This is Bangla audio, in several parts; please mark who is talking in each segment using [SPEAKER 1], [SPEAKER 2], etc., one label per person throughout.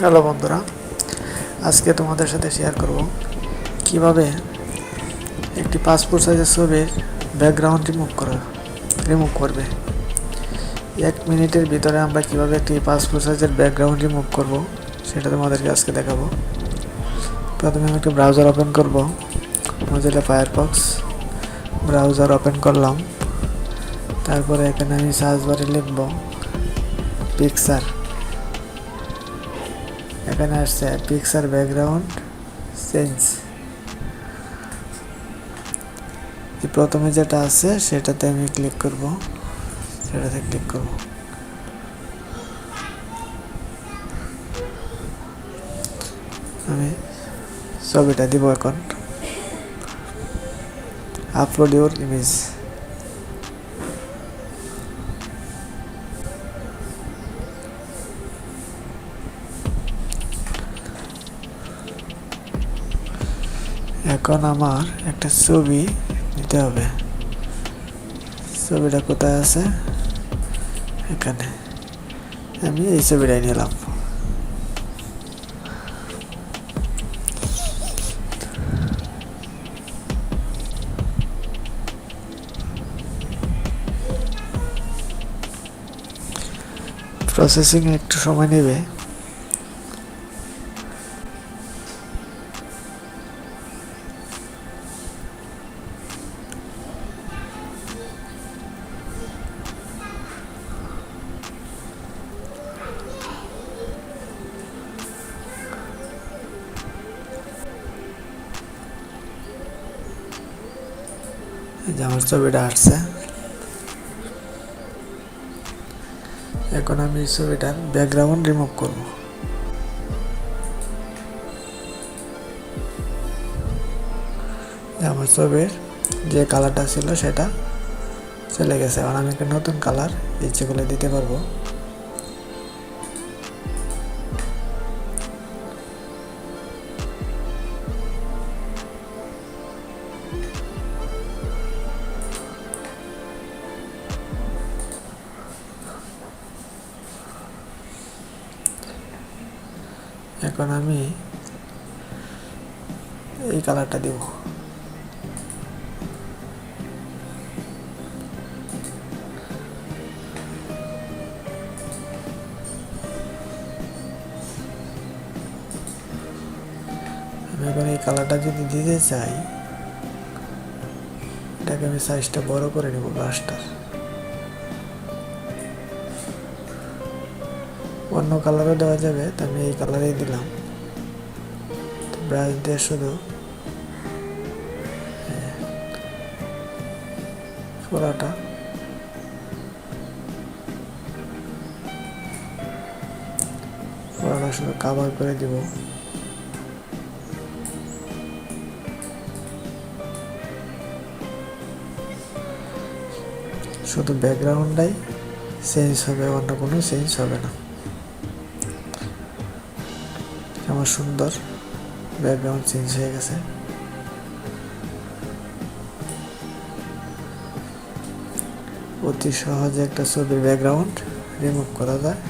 [SPEAKER 1] হ্যালো বন্ধুরা, আজকে তোমাদের সাথে শেয়ার করব কীভাবে একটি পাসপোর্ট সাইজের ছবির ব্যাকগ্রাউন্ড রিমুভ করা রিমুভ করবে। এক মিনিটের ভিতরে আমরা কীভাবে একটি পাসপোর্ট সাইজের ব্যাকগ্রাউন্ড রিমুভ করব, সেটা তোমাদেরকে আজকে দেখাবো। প্রথমে আমি একটি ব্রাউজার ওপেন করব মজিলা ফায়ারফক্স ব্রাউজার ওপেন করলাম, তারপরে এখানে আমি সার্চ বারে লিখব পিকচার এখানে আসছে পিকচার ব্যাকগ্রাউন্ড চেঞ্জ প্রথমে যেটা আছে, সেটাতে আমি ক্লিক করব। সেটাতে ক্লিক করব। আমি ছবিটা দিব এখন। আপলোড ইউর ইমেজ এখন আমার একটা ছবি নিতে হবে। ছবিটা কোথায় আছে? এখানে। আমি এই ছবিটাই নিলাম। প্রসেসিং একটু সময় নেবে। যে আমার ছবিটা আসছে। এখন আমি ছবিটার ব্যাকগ্রাউন্ড রিমুভ করব। আমার ছবির যে কালারটা ছিল সেটা চলে গেছে। এখন আমি একটা নতুন কালার ইচ্ছে করলে দিতে পারব। এখন আমি এই কালারটা দিব। আমি এখন এই কালারটা যদি দিতে চাই, এটাকে আমি সাইজটা বড় করে নেব ব্রাশটার অন্য কালারও দেওয়া যাবে তো আমি এই কালারেই দিলাম। ব্রাশ দিয়ে শুধু হ্যাঁ, পুরাটা পুরাটা শুধু কাভার করে দিব। শুধু ব্যাকগ্রাউন্ডটাই চেঞ্জ হবে অন্য কোনো চেঞ্জ হবে না। আমার সুন্দর ব্যাকগ্রাউন্ড চেঞ্জ হয়ে গেছে। অতি সহজে একটা ছবির ব্যাকগ্রাউন্ড রিমুভ করা যায়,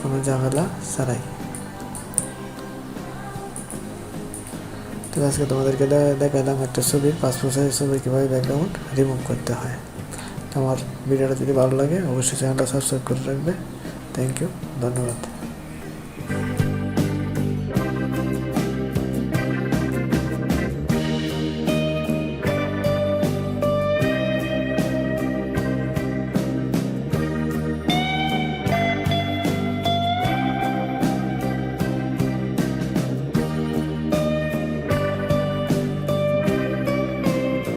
[SPEAKER 1] কোনো ঝামেলা ছাড়াই। আজকে তোমাদেরকে দেখালাম একটা ছবির পাসপোর্ট সাইজের ছবির কীভাবে ব্যাকগ্রাউন্ড রিমুভ করতে হয়। তো আমার ভিডিওটা যদি ভালো লাগে, অবশ্যই চ্যানেলটা সাবস্ক্রাইব করে রাখবে। থ্যাংক ইউ ধন্যবাদ।